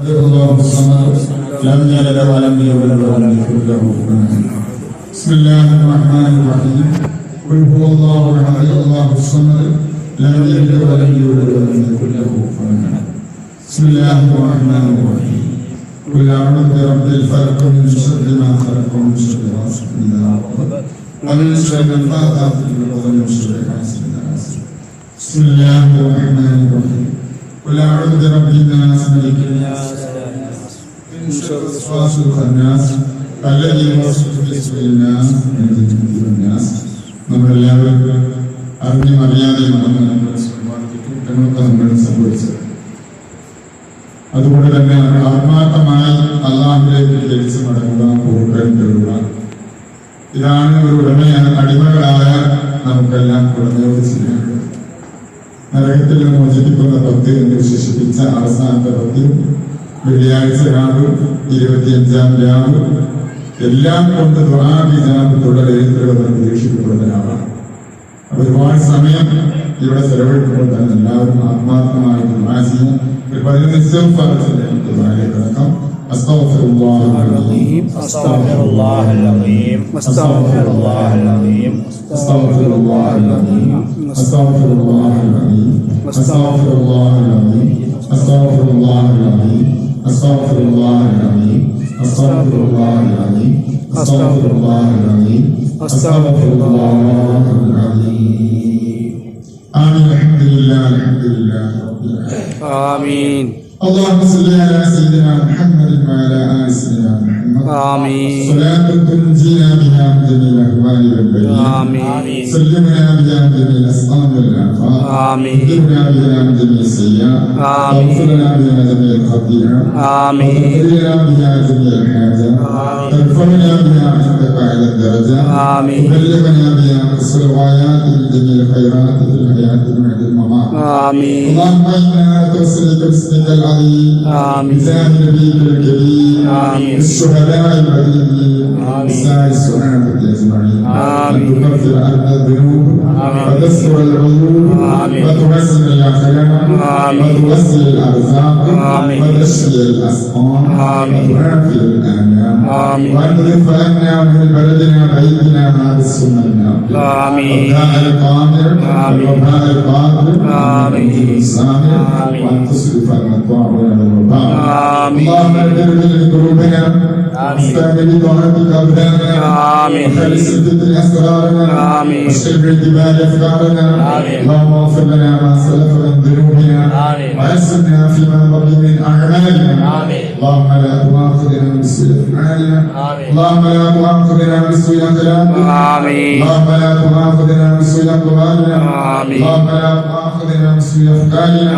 الله الصمد لم يلد ولم يولد ولم يكن له كفوا احد بسم الله الرحمن الرحيم قل هو الله احد الله الصمد لم يلد ولم يولد ولم يكن له كفوا احد بسم الله الرحمن الرحيم قل اعوذ برب الفلق من شر ما خلق ومن شر غاسق اذا وقب ومن شر النفاثات في العقد ومن شر حاسد اذا حسد بسم الله الرحمن الرحيم قل اعوذ برب الناس ملك الناس من شر الوسواس الخناس الذي يوسوس في صدور الناس من الجنة والناس നമ്മളെല്ലാവരും അറിഞ്ഞും അറിയാതെയും വന്ന് നമ്മുടെ കുറ്റങ്ങളൊക്കെ നമ്മൾ സംഭവിച്ചത് അതുകൊണ്ട് തന്നെ ആത്മാർത്ഥമായി അള്ളാഹിലേക്ക് തിരിച്ചു മടങ്ങുക പൂർണ്ണ തരുക ഇതാണ് ഒരു ഉടമയാണ് അടിമകളായ നമുക്കെല്ലാം ഉടമയോട് ചെയ്യാനുള്ളത് നരകത്തിലെ മോചിപ്പിക്കുന്ന ഭക്തി എന്ന് വിശേഷിപ്പിച്ച അവസാനത്തെ ഭക്തി വെള്ളിയാഴ്ച രാവ് ഇരുപത്തിയഞ്ചാം രാവ്. എല്ലാം കൊണ്ട് ദുരാഭിജാബ് തുടരേന്ദ്രവെന്ന് പ്രതീക്ഷിക്കപ്പെടുന്നതിനാണ് ഒരുപാട് സമയം ഇവിടെ ചെലവഴിക്കുമ്പോൾ തന്നെ എല്ലാവരും ആത്മാർത്ഥമായി ദുരാ ചെയ്യാൻ ഒരു പതിനഞ്ചും പറഞ്ഞിട്ടുണ്ട് ദുരാലയടക്കം അസ്തവസരം أستغفر الله العظيم أستغفر الله العظيم أستغفر الله العظيم أستغفر الله العظيم أستغفر الله العظيم أستغفر الله العظيم أستغفر الله العظيم أستغفر الله العظيم أستغفر الله العظيم أستغفر الله العظيم آمين الحمد لله الحمد لله رب العالمين آمين اللهم صل على سيدنا محمد وعلى آل سيدنا محمد آمين صلاة تنجينا بها من جميع الأهوال والبلية آمين سلمنا بها من جميع الأسقام والآفات آمين. اهدنا بها من جميع السيئات آمين. واغفر لنا بها جميع الخطيئات آمين. وتغفر لنا بها جميع الحاجات آمين. ترفعنا بها عندك أعلى الدرجات آمين. تبلغنا بها أقصى الغايات من جميع الخيرات في الحياة بعد الممات آمين اللهم أنا نتوسل باسمك العظيم آمين. بجاه نبيك الكريم آمين. بالشهداء سلام العليم ساعي السعادة أجمعين أن تكفر عنا الذنوب وتستر العيوب وتوسع الأخلاق وتوسع الأرزاق وتشفي الأسقام وتنافي الآلام وأن تدفع عنا من بلدنا بيتنا هذا السنة آمين وباء القادر وباء القادر آمين وأن تصرف عنا الطاعون والوباء آمين اللهم اغفر لذنوبنا واستغفر طاعتك أبدانا وخير سدة أسرارنا وشر الجبال أفكارنا اللهم اغفر لنا ما سلف من ذنوبنا ويسرنا فيما بقي من أعمالنا اللهم لا تؤاخذنا بسوء أفعالنا اللهم لا تؤاخذنا بسوء أخلاقنا اللهم لا تؤاخذنا بسوء أقوالنا اللهم لا تؤاخذنا بسوء أفكارنا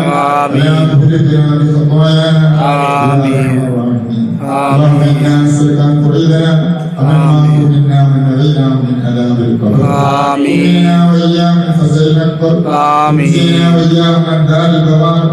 لا تهلكنا بخطايانا آمين اللهم إنا نبينا من عذاب القبر آمين. إنا وإياهم من فزع الأكبر آمين. إنا وإياهم من دار البوار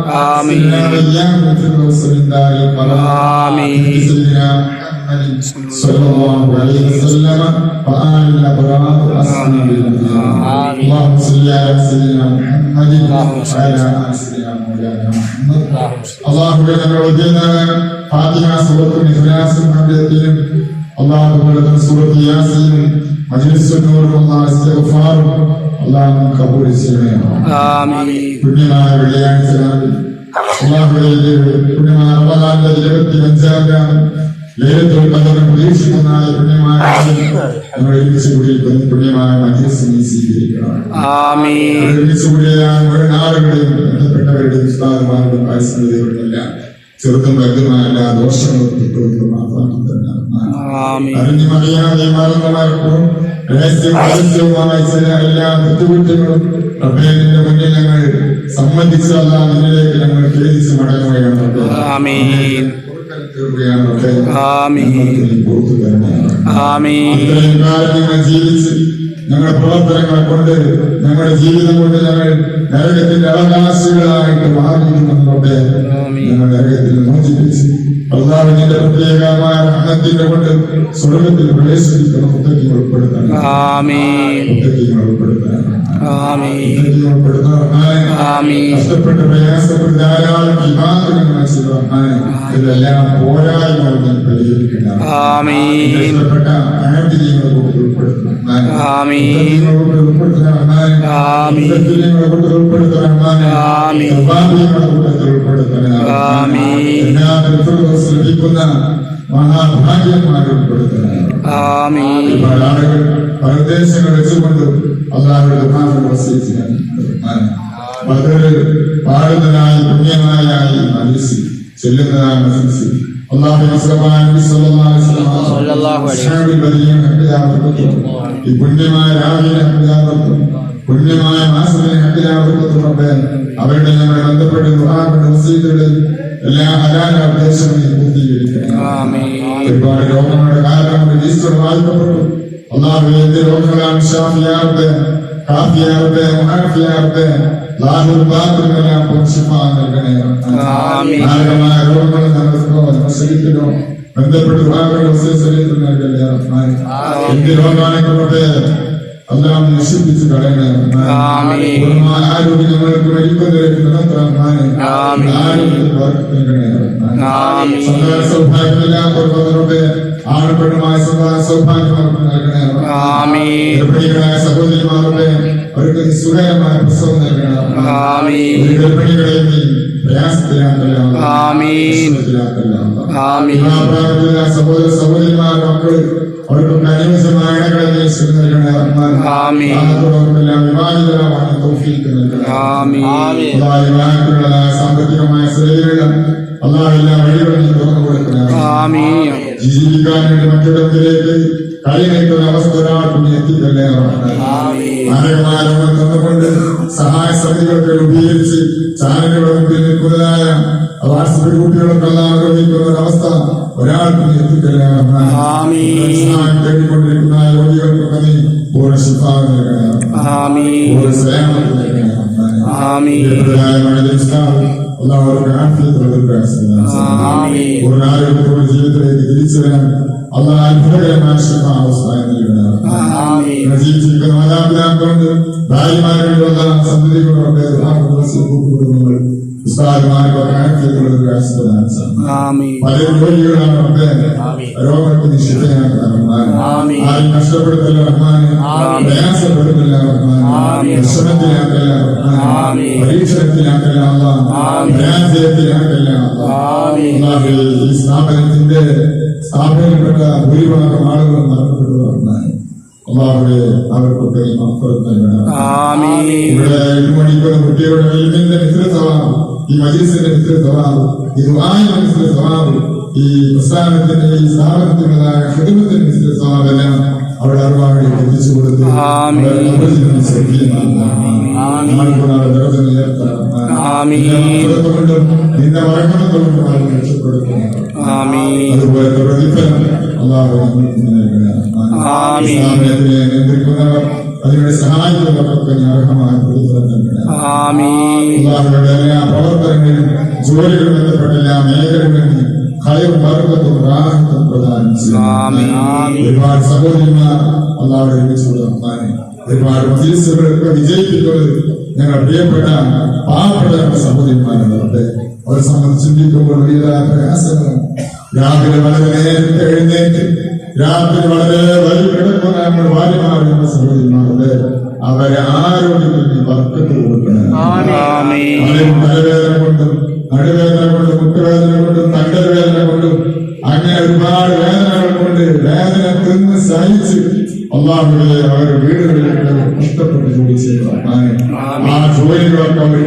آمين. إنا وإياهم من فردوس من دار القرار آمين. سيدنا محمد صلى الله عليه وسلم وآل الأبرار وأصحاب الأخيار آمين. اللهم صل على سيدنا محمد اللهم صل وعلى آل سيدنا مولانا محمد اللهم صل. اللهم لنا وجدنا فاتحة سورة الإخلاص محمدين اللهم لنا سورة ياسين പുണ്യമായ വെള്ളിയാഴ്ച പുണ്യമായ റമദാന്റെ ഇരുപത്തി അഞ്ചാം രാത്രി ലേലത്തിൽ പലരും പ്രതീക്ഷിക്കുന്നതായ പുണ്യമായ ഞങ്ങൾ ഒരുമിച്ച് കൂടി പുണ്യമായ മധ്യസ്ഥനെ സ്വീകരിക്കണം. ചെറുതും വലുതുമായ ദോഷങ്ങളും കുറ്റവും മാത്രമാണ് അറിഞ്ഞുമറിയാതെ മറന്നവർക്കും രഹസ്യമായ ചില എല്ലാ ബുദ്ധിമുട്ടുകളും പ്രഭേദത്തിന്റെ മുന്നിൽ ഞങ്ങൾ സമ്മതിച്ചല്ല നിന്നിലേക്ക് ഞങ്ങൾ ജീവിച്ച് ഞങ്ങളുടെ പ്രവർത്തനങ്ങളെ കൊണ്ട് ഞങ്ങളുടെ ജീവിതം കൊണ്ട് ഞങ്ങൾ നരകത്തിന്റെ അവകാശികളായിട്ട് മാറിയിരിക്കുന്നുണ്ട് ഞങ്ങൾ നരകത്തിൽ മോചിപ്പിച്ച് അള്ളാഹുവിന്റെ പ്രത്യേകമായ ഹണത്തിന്റെ കൊണ്ട് സ്വർഗത്തിൽ പ്രവേശിക്കുന്ന മുത്തക്കിങ്ങൾ ആമീൻ. കഷ്ടപ്പെട്ട് പ്രയാസപ്പെട്ട് ധാരാളം വിവാദങ്ങൾ ചെയ്തതാണ് ഇതെല്ലാം പോരായ്മകൾ പരിഹരിക്കണം ഇഷ്ടപ്പെട്ട അനർത്ഥികളെ കൊണ്ട് ഉൾപ്പെടുത്തണം. ആമീൻ ആമീൻ. ആമീൻ. ആമീൻ. എല്ലാ ഫിർദൗസ് മഹാഭാഗ്യന്മാരെ ആളുകൾ പരദേശങ്ങൾ വെച്ചുകൊണ്ട് അള്ളാഹുടെ വളരെ പാടുന്നതായി പുണ്യമായായി മനസ്സി ഈ പുണ്യമായ രാവിലെ ഹട്ടിയാവർത്തും പുണ്യമായ മാസത്തിലെ ഹട്ടിയാവർത്തും അവരുടെ ഞങ്ങളെ ബന്ധപ്പെട്ട് ദുഃഖാങ്ങളുടെ വസീതുകളിൽ എല്ലാ ഹലാല ഉദ്ദേശങ്ങളും പൂർത്തീകരിക്കണം ഒരുപാട് രോഗങ്ങളുടെ കാരണം ഈശ്വർ വാഴ്ത്തപ്പെട്ടു അള്ളാഹു എന്ത് രോഗങ്ങളാണ് ഷാഫിയാവട്ടെ കാഫിയാവട്ടെ മുഹാഫിയാവട്ടെ ലാഹുൽ ബാത്തുമെല്ലാം ശിഫ നൽകണേ ശരീരത്തിനോ ബന്ധപ്പെട്ട് ദുആകളുടെ ശരീരത്തിൽ നൽകല്ലേ. എന്ത് രോഗമാണെങ്കിലോട്ടെ എല്ലാം നശിപ്പിച്ച് കളയണേ ആരോഗ്യം ഞങ്ങൾക്ക് നിലനിർത്തണം റഹ്മാൻ. ആമീൻ. ആരോഗ്യത്തിൽ ബർക്കത്ത് നൽകണേ ആമീൻ. സന്താന സന്താന സൗഭാഗ്യം അവർക്ക് നൽകണേ സഹോദരിമാരുടെ അവർക്ക് സുഖകരമായ പ്രസവം നൽകണം ആമീൻ. സഹോദര സഹോദരിമാർ മക്കൾ നൽകണേ ആമീൻ. സാമ്പത്തികമായ സൗകര്യങ്ങൾ അള്ളാഹ് എല്ലാ വഴികളും തുറന്നു കൊടുക്കണേ ആമീൻ. ജീവിക്കാൻ വേണ്ടി മറ്റിടത്തിലേക്ക് കൈ ഒരു അവസ്ഥ ഒരാൾക്കും എത്തിക്കല്ലേ റഹ്മാൻ. തന്നുകൊണ്ട് സഹായ സമിതികളൊക്കെ രൂപീകരിച്ച് ചാനലുകളുടെ മുമ്പിൽ നിൽക്കുന്നതായ വാട്സപ്പ് ഗ്രൂപ്പുകളൊക്കെ നിർവഹിക്കുന്ന ഒരവസ്ഥ ഒരാൾക്കും എത്തിക്കല്ലേ. സഹായം തേടിക്കൊണ്ടിരിക്കുന്ന രോഗികൾക്കൊക്കെ നീ പൂർണ ശിഫ നൽകണേ റഹ്മാൻ. ആമീൻ പൂർണ സേവനം നൽകണേ ആമീൻ. പ്രിയപ്പെട്ടതായ മഴയുടെ ഇസ്ലാം അള്ളാഹു അവർക്ക് ആഫിയത്തുള്ള ദീർഘായുസ്സ് ഒരു ആരോഗ്യത്തോടെ ജീവിതത്തിലേക്ക് തിരിച്ചു വരാൻ അള്ളാഹ് അത്ഭുതകരമായ ജീവിച്ചിരിക്കുന്ന മാതാപിതാക്കളുണ്ട് ഭാര്യമാരുള്ള സന്തതികളുണ്ട് കുടുംബങ്ങൾ ഉസ്താദുമാർക്കൊക്കെ ആഫിയത്തുള്ള ദീർഘായുസ്സ് ആമീൻ. പലരും രോഗികളാണ് റബ്ബേ രോഗങ്ങൾക്ക് നീ ശിഫയാക്കണം ആമീൻ. ആരും നഷ്ടപ്പെടുത്തല്ല റഹ്മാൻ ആമീൻ. വിഷമത്തിലാക്കല്ല റഹ്മാൻ ആമീൻ. പരീക്ഷണത്തിലാക്കല്ല. പരാജയത്തിലാക്കല്ല ഈ സ്ഥാപനത്തിന്റെ സ്ഥാപനപ്പെട്ട ഭൂരിഭാഗം ആളുകൾ മരണപ്പെട്ടു റഹ്മാൻ അള്ളാഹുവെ അവർക്കൊക്കെ നീ മഫറത്ത് നൽകണം ആമീൻ ഇവിടെ എഴുമണിക്കുന്ന കുട്ടിയുടെ വെല്ലിന്റെ മിത്ര സ്വഭാവം ഈ മജീസിന്റെ മിത്ര സ്വഭാവം ഈ ദുആയ മിത്ര സ്വഭാവം ഈ പ്രസ്ഥാനത്തിന്റെ ഈ സ്ഥാപനത്തിനുള്ളതായ ഹിദമത്തിന്റെ മിത്ര സ്വഭാവം എല്ലാം അവിടെ അറിവാളി എത്തിച്ചു കൊടുത്ത് നിന്റെ മഹത്വം കൊണ്ടും ആമീൻ. അതുപോലത്തെ പ്രതിഫലം അള്ളാഹു നിയന്ത്രിക്കുന്നവർ അതിനുവേണ്ടി സഹായിക്കുന്നവർക്കൊക്കെ അർഹമായ പ്രതിഫലം നൽകണം അള്ളാഹുവിന്റെ എല്ലാ പ്രവർത്തനങ്ങളിലും ജോലികളും ബന്ധപ്പെട്ട എല്ലാ മേഖലകളിലും ഭയവും വർഗത്തും റാഹത്തും. ആമീൻ. ഒരുപാട് സഹോദരിമാർ അള്ളാഹുടെ ഒരുമിച്ചുള്ള റഹ്മാനെ ഒരുപാട് മജീസുകളൊക്കെ വിജയിപ്പിക്കുന്നത് ഞങ്ങൾ പ്രിയപ്പെട്ട പാവപ്പെട്ട സഹോദരിമാരാണ് അവരുടെ അവരെ സംബന്ധിച്ച് ചിന്തിക്കുമ്പോൾ വലിയ പ്രയാസങ്ങളും രാവിലെ വളരെ നേരത്തെ എഴുന്നേറ്റ് രാത്രി വളരെ വലിയ കിടക്കുന്ന നമ്മുടെ ഭാര്യമാർ നമ്മുടെ സഹോദരിമാരുടെ അവരെ ആരോഗ്യത്തിൽ നീ വർക്കത്ത് കൊടുക്കണം തലവേദന കൊണ്ടും നടുവേദന കൊണ്ടും മുട്ടുവേദന കൊണ്ടും തണ്ടൽ വേദന കൊണ്ടും അങ്ങനെ ഒരുപാട് വേദനകൾ കൊണ്ട് വേദന തിന്ന് സഹിച്ച് അള്ളാഹുവെ അവരുടെ വീടുകളിലേക്ക് കഷ്ടപ്പെട്ട് ജോലി ചെയ്തു ആ ജോലികളൊക്കെ അവർക്ക്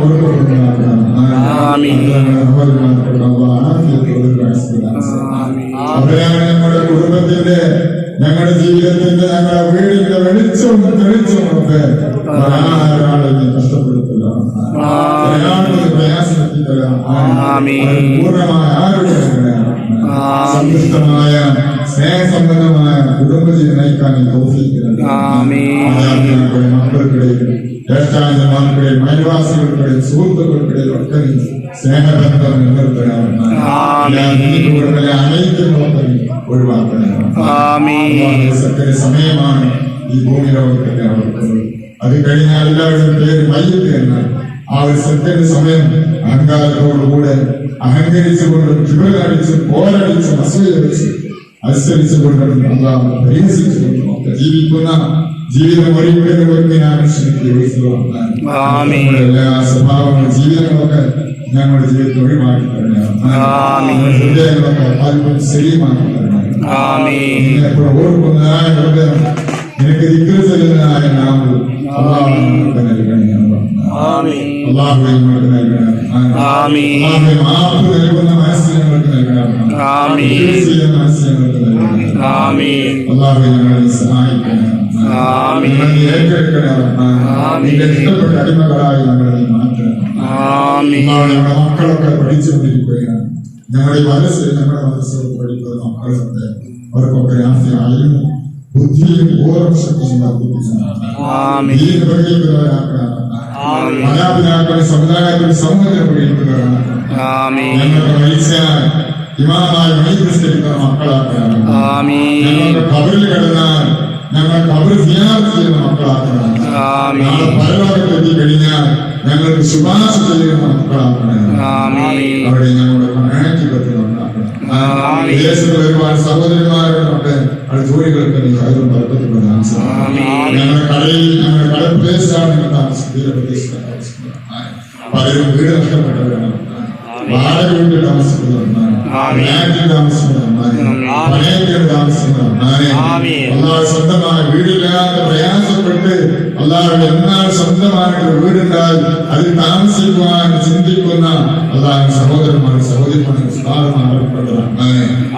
കൊടുക്കപ്പെടുന്നതാക്കണം ആമീൻ. അവരാണ് നമ്മുടെ കുടുംബത്തിന്റെ ഞങ്ങളുടെ ജീവിതത്തിന്റെ ഞങ്ങളുടെ വീടിന്റെ വെളിച്ചം തെളിച്ചും ഒക്കെ ഒരാളെ നീ കഷ്ടപ്പെടുത്തില്ല. അവർക്ക് പൂർണമായ ആരോഗ്യം സന്തുഷ്ടമായ സ്നേഹസമ്പന്നമായ കുടുംബജീവൻ നയിക്കാൻ മക്കൾക്കിടയിൽ ജ്യേഷ്ഠാന്തമാർക്കിടയിൽ അയൽവാസികൾക്കിടയിൽ സുഹൃത്തുക്കൾക്കിടയിൽ ഒക്കെ സ്നേഹബന്ധം നിലനിർത്തണം ആമീൻ. അനൈക്യങ്ങളൊക്കെ നീ ഒഴിവാക്കണം സമയമാണ് ഈ ഭൂമി ലോകത്തിന്റെ അവർക്ക് അത് കഴിഞ്ഞാൽ എല്ലാവരുടെയും പേര് മയ്യത്ത് എന്നാൽ ആ ഒരു സത്യന്റെ സമയം അഹങ്കാരത്തോടുകൂടെ അഹങ്കരിച്ചുകൊണ്ടും ചുവലടിച്ചും പോരടിച്ചും അസൂയടിച്ച് അനുസരിച്ചുകൊണ്ടും അള്ളാഹ് പരിഹസിച്ചുകൊണ്ടും ഒക്കെ ജീവിക്കുന്ന ജീവിതം ഞാൻ. എല്ലാ സ്വഭാവങ്ങളും ജീവിതങ്ങളൊക്കെ ഞങ്ങളുടെ ജീവിതത്തെ ഒഴിവാക്കി അല്പം ശരിയുമാക്കി തരണം എപ്പോഴും ഓർക്കുന്നതായ ഹൃദയം നിനക്ക് ചെല്ലുന്നതായ നാമം അള്ളാഹു നൽകണേ. അടിമകളായി ഞങ്ങളെ നീ മാറ്റണം ആമീൻ അള്ളാഹ് ഞങ്ങളുടെ മക്കളൊക്കെ പഠിച്ചുകൊണ്ടിരിക്കുകയാണ് ഞങ്ങളുടെ ഈ മനസ്സിൽ ഞങ്ങളുടെ മനസ്സിൽ പഠിക്കുന്ന മക്കളുണ്ട് അവർക്കൊക്കെ ആദ്യം ബുദ്ധിയും ഓർമ്മശക്തിയും ആമീൻ. ആമീൻ. മാതാപിതാക്കളെ സമുദായത്തിൽ പഠിക്കുന്നവരാണ് ആമീൻ ഞങ്ങൾക്ക് മരിച്ചാൽ ഇമാമായി മണിക്രിസ്കരിക്കുന്ന മക്കളാക്കണം ആമീൻ. ഞങ്ങൾക്ക് കബറിൽ കിടന്നാൽ ഞങ്ങൾ കബർ സിയാർത്ത് ചെയ്യുന്ന മക്കളാക്കണം. നാളെ പരലോകത്തെത്തി കഴിഞ്ഞാൽ ഞങ്ങൾക്ക് ശുപാർശ ചെയ്യുന്ന മക്കളാക്കണം. അവിടെ ഞങ്ങളുടെ പ്രണയജീവിതത്തിൽ ഉണ്ടാക്കണം ആമീൻ. വിദേശത്ത് ഒരുപാട് സഹോദരന്മാരോടൊക്കെ അവിടെ ജോലികൾക്ക് നീ കയറും വർക്കത്തിൽ താമസിക്കണം ആമീൻ. ഞങ്ങളുടെ കടയിൽ ഞങ്ങളുടെ കടപ്രദേശത്താണ് നിങ്ങൾ താമസിക്കുന്നത് തീരപ്രദേശത്താണ് താമസിക്കുന്നത് പലരും വീട് നഷ്ടപ്പെട്ടവരാണ് വാടക വീട്ടിൽ താമസിക്കുന്നവരാണ് സ്വന്തമായ വീടില്ലാതെ പ്രയാസപ്പെട്ട് അള്ളാഹ് എന്നാൽ സ്വന്തമായിട്ട് വീടുണ്ടായി അതിൽ താമസിക്കുവാൻ ചിന്തിക്കുന്ന അള്ളാഹ് സഹോദരന്മാർ സഹോദരിമാർ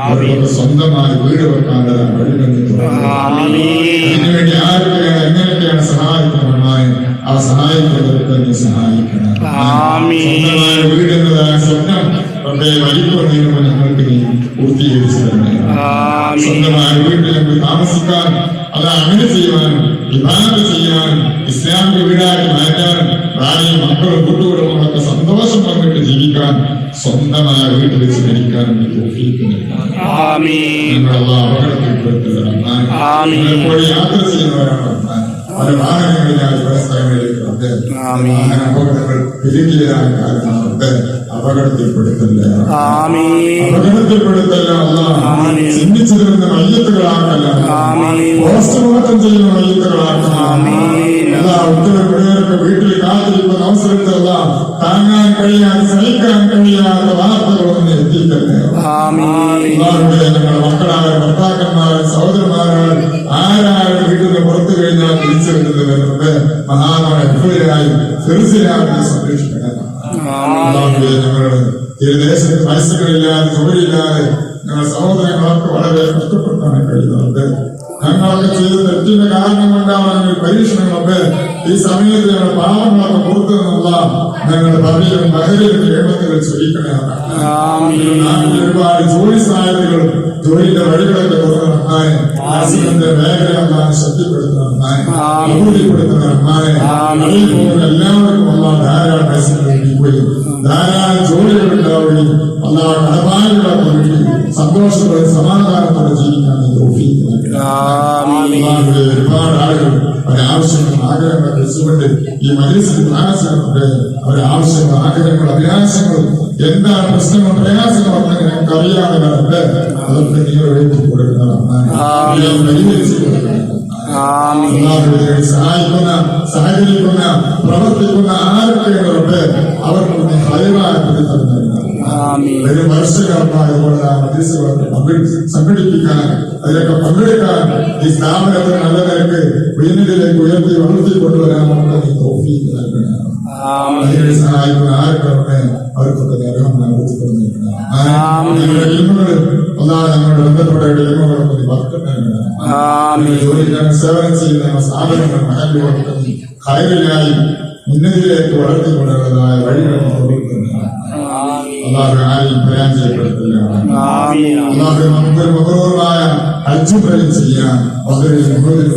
അവർക്കൊക്കെ സ്വന്തമായി വീട് വെക്കാണ്ടതാണ് ആമീൻ. അതിനുവേണ്ടി ആരൊക്കെയാണ് എങ്ങനെയൊക്കെയാണ് സഹായിക്കുന്നവരുമായി ആ സഹായിക്കുന്നവർക്ക് നീ സഹായിക്കണം. സ്വന്തമായ വീട് വലിക്കുന്നതിന് മുമ്പ് ഞങ്ങൾക്ക് നീ പൂർത്തീകരിച്ചു തന്നെ. സ്വന്തമായ വീട്ടിൽ നമുക്ക് താമസിക്കാൻ അത് അങ്ങനെ ചെയ്യാൻ വിഭാഗം ചെയ്യാൻ ഇസ്ലാമിക വീടായി മാറ്റാൻ ഭാര്യയും മക്കളും കൂട്ടുകുടുംബങ്ങളൊക്കെ സന്തോഷം പങ്കിട്ട് ജീവിക്കാൻ സ്വന്തമായ വീട്ടിൽ വെച്ച് മരിക്കാൻ. എപ്പോഴും യാത്ര ചെയ്യുന്നവരാണ് പല വാഹനങ്ങളിലായി പല സ്ഥലങ്ങളിലേക്ക് ആമീൻ. വാഹന അപകടങ്ങൾ പെരുകിയതായ കാരണമുണ്ട് അപകടത്തിൽപ്പെടുത്തല്ല ആമീൻ അപകടത്തിൽപ്പെടുത്തല്ല അല്ല ആമീൻ. ചിന്തിച്ചിരുന്ന മയ്യത്തുകളാക്കല്ല ആമീൻ. പോസ്റ്റ്മോർട്ടം ചെയ്യുന്ന മയ്യത്തുകളാക്കണം ആമീൻ. അല്ല ഉത്തരവിടെയൊക്കെ വീട്ടിൽ കാത്തിരിക്കുന്ന അവസരത്തിലല്ല താങ്ങാൻ കഴിയാൻ സഹിക്കാൻ കഴിയാത്ത വാർത്തകളൊന്നും എത്തിക്കല്ലേ ആമീൻ അള്ളാഹുവേ, ഞങ്ങളുടെ മക്കളായ ഭർത്താക്കന്മാർ സഹോദരന്മാരായ ആരായാലും വീട്ടിൽ നിന്ന് പുറത്തു കഴിഞ്ഞാൽ തിരിച്ചു വരുന്നത് മഹാനായ എപ്പോഴായും ചെറുസിലായി സംരക്ഷിക്കണം ഞങ്ങളുടെ തീരദേശത്ത് മത്സ്യങ്ങളില്ലാതെ ജോലിയില്ലാതെ ഞങ്ങളുടെ സഹോദരങ്ങളൊക്കെ വളരെ കഷ്ടപ്പെട്ടാണ് കഴിയുന്നത്. ഞങ്ങളൊക്കെ ചെയ്ത തെറ്റിന്റെ കാരണം കൊണ്ടാണ് ഞങ്ങൾ പരീക്ഷണങ്ങളൊക്കെ ഈ സമയത്ത് ഞങ്ങളുടെ പാപങ്ങളൊക്കെ പുറത്തു നിന്നുള്ള ഞങ്ങളുടെ പള്ളിയിലും ബഹരിയും കേരളത്തിൽ. നാട്ടിൽ ഒരുപാട് ജോലി സാധ്യതകളും ജോലിയുടെ വഴികളൊക്കെ തുറന്നു നന്നായി ആസിഫിന്റെ മേഖല നന്നായി ശക്തിപ്പെടുത്തുന്ന നന്നായി അഭിവൃദ്ധിപ്പെടുത്തുന്ന നന്നായി എല്ലാവർക്കും അല്ല ധാരാളം പൈസകൾ ലഭിക്കുകയും ധാരാളം ജോലികൾ ഉണ്ടാവുകയും അല്ല കടബാധകളൊക്കെ വീട്ടി സന്തോഷത്തോടെ സമാധാനത്തോടെ ജീവിക്കാൻ ഒരുപാട് ആളുകൾ അവരെ ആവശ്യങ്ങൾ ആഗ്രഹങ്ങൾ വെച്ചുകൊണ്ട് ഈ മനുഷ്യൻ പ്രയാസങ്ങളുണ്ട് അവരെ ആവശ്യങ്ങൾ ആഗ്രഹങ്ങൾ അഭിലാഷങ്ങൾ എന്താണ് പ്രശ്നങ്ങൾ പ്രയാസങ്ങളൊക്കെ ഞങ്ങൾക്ക് അറിയാവുന്നവരുണ്ട്. അതൊക്കെ നീ എഴുതി കൊടുക്കണം പരിഹരിച്ചു കൊടുക്കണം. സഹായിക്കുന്ന സഹകരിക്കുന്ന പ്രവർത്തിക്കുന്ന ആരൊക്കെയുണ്ട് അവർക്ക് നീ ഹൈവായ പ്രതിഫലം ഒരു വർഷകാലമായതുപോലെ ആ മധ്യസ്ഥകളൊക്കെ സംഘടിപ്പിക്കാൻ അതിലൊക്കെ പങ്കെടുക്കാൻ ഈ സ്ഥാപനത്തിന് നല്ല നിരക്ക് ഉയർന്നിലേക്ക് ഉയർത്തി വളർത്തി കൊണ്ടുവരാൻ നമുക്ക് നീ തോഫീക്ക് നൽകണം. സഹായിക്കുന്ന ആരൊക്കെ അവർക്കൊക്കെ നരകമായി കൊടുക്കണം ഞങ്ങളുടെ ഇൽമുകൾ അല്ലാതെ ഞങ്ങളുടെ ബന്ധപ്പെട്ട ഇൽമുകളൊക്കെ നീ വർക്കം നൽകണം ആമീൻ ജോലിക്കാരൻ സേവനം ചെയ്യുന്ന സ്ഥാപനങ്ങൾ മഹല്ലുകളൊക്കെ നീ ഹൈറിലായി ഉന്നതിയിലേക്ക് വളർത്തിക്കൊണ്ടുള്ളതായ വഴികൾ കൊടുക്കണം അള്ളാഹു ആരെയും പരാജയപ്പെടുത്തില്ല ആമീൻ അള്ളാഹു നമുക്കൊരു മകരൂറമായ ഹജ്ജ് വരെ ചെയ്യാം വളരെ മുഴുവൻ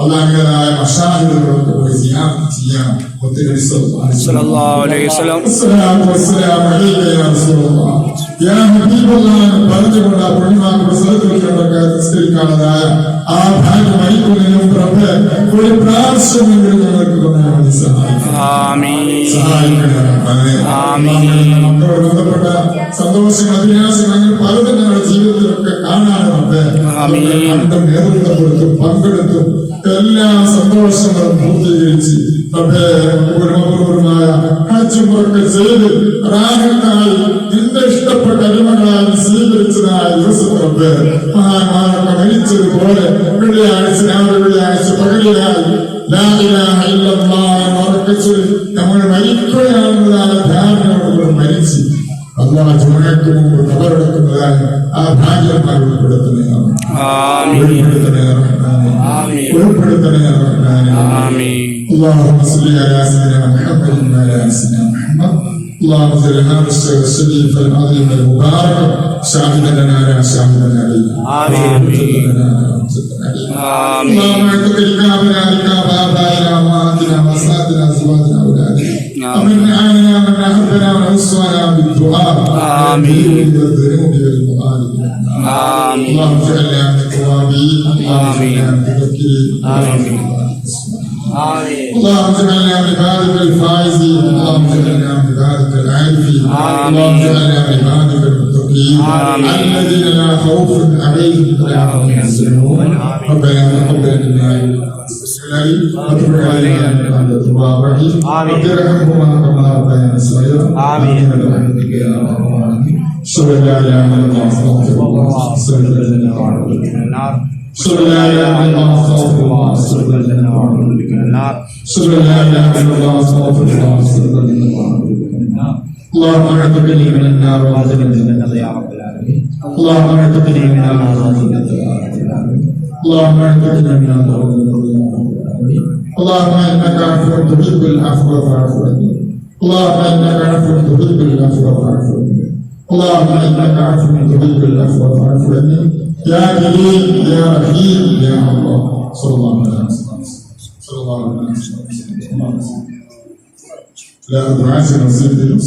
അള്ളാഹുവിനായ മസാഹിദുകളോട് പോയി സിയാഫ് ചെയ്യണം ഒത്തിരി പറഞ്ഞുകൊണ്ട് ആ പുണ്യമാരുടെ സ്ഥലത്തിലൊക്കെ നിസ്കരിക്കാവുന്നതായ ആ ഭാഗ്യമായിക്കൊള്ളിനും പ്രഭ ഒരു പ്രാവശ്യമെങ്കിലും ഞങ്ങൾക്ക് കൊണ്ടുപോയി സഹായിക്കണം നമ്മളോട് ബന്ധപ്പെട്ട സന്തോഷങ്ങൾ അതിഹാസങ്ങൾ അങ്ങനെ പലതും ഞങ്ങളുടെ ജീവിതത്തിലൊക്കെ കാണാനുണ്ട്. ആമീൻ. കണ്ടും നേതൃത്വം കൊടുത്തും പങ്കെടുത്തും എല്ലാ സന്തോഷങ്ങളും പൂർത്തീകരിച്ച് റബ്ബേ, പൂർണപൂർവമായ ഹജ്ജും ഒക്കെ ചെയ്ത് റാഹത്തായി നിന്റെ ഇഷ്ടപ്പെട്ട അടിമകളായി സ്വീകരിച്ചതായ ദിവസം റബ്ബേ മഹാന്മാരൊക്കെ മരിച്ചതുപോലെ വെള്ളിയാഴ്ച രാവിലെ വെള്ളിയാഴ്ച പകലിലായി നമ്മൾ മരിക്കുകയാണെന്നതാണ് ധാരണയോടുകൂടി മരിച്ച് അള്ളാഹ് ജുമയ്ക്ക് മുമ്പ് കബറെടുക്കുന്നതായ ആ ഭാഗ്യന്മാർ ഉൾപ്പെടുത്തണേ ആമീൻ ഉൾപ്പെടുത്തണേ ആമീൻ. ഉൾപ്പെടുത്തണേ ആമീൻ اللهم صل على سيدنا محمد وعلى ال سيدنا محمد اللهم اجعل هذا الشهر الشريف العظيم المبارك شاهدا لنا لا شاهدا علينا آمين. وحجة لنا لا حجة علينا آمين. اللهم اعتق ركابنا ركاب ابائنا وامهاتنا واساتذتنا ازواجنا واولادنا ومن عاننا آمين. والذنوب والمغالب آمين. اللهم اجعلنا من التوابين آمين. آمين. اللهم اجعلنا عبادك الفائزين اللهم اجعلنا عبادك العارفين اللهم اجعلنا عبادك المتقين. الذين لا خوف عليهم ولا هم يحزنون ربنا تقبل منا وتب علينا انك انت التواب الرحيم آمين. رب ارحمهما كما ربيانا صغيرا آمين. برحمتك يا ارحم الراحمين صلى الله على محمد استغفر الله صلى الله عليه وسلم من النار صلى الله على محمد استغفر الله صلى الله عليه وسلم وأعوذ بك من النار صلى الله على محمد استغفر الله صلى الله عليه وسلم اللهم اعتقني من النار وأعوذ واعتقني بك من من النار النار يا رب العالمين اللهم اعتقني من النار واعتقني من النار اللهم اعتقني من النار اللهم إنك عفو تحب العفو فاعف عني. اللهم إنك عفو تحب العفو فاعف عني. اللهم إنك عفو تحب العفو فاعف عني. يا كريم يا رحيم يا الله. صلى الله عليه وسلم. صلى الله عليه وسلم. لا دعاء نصيب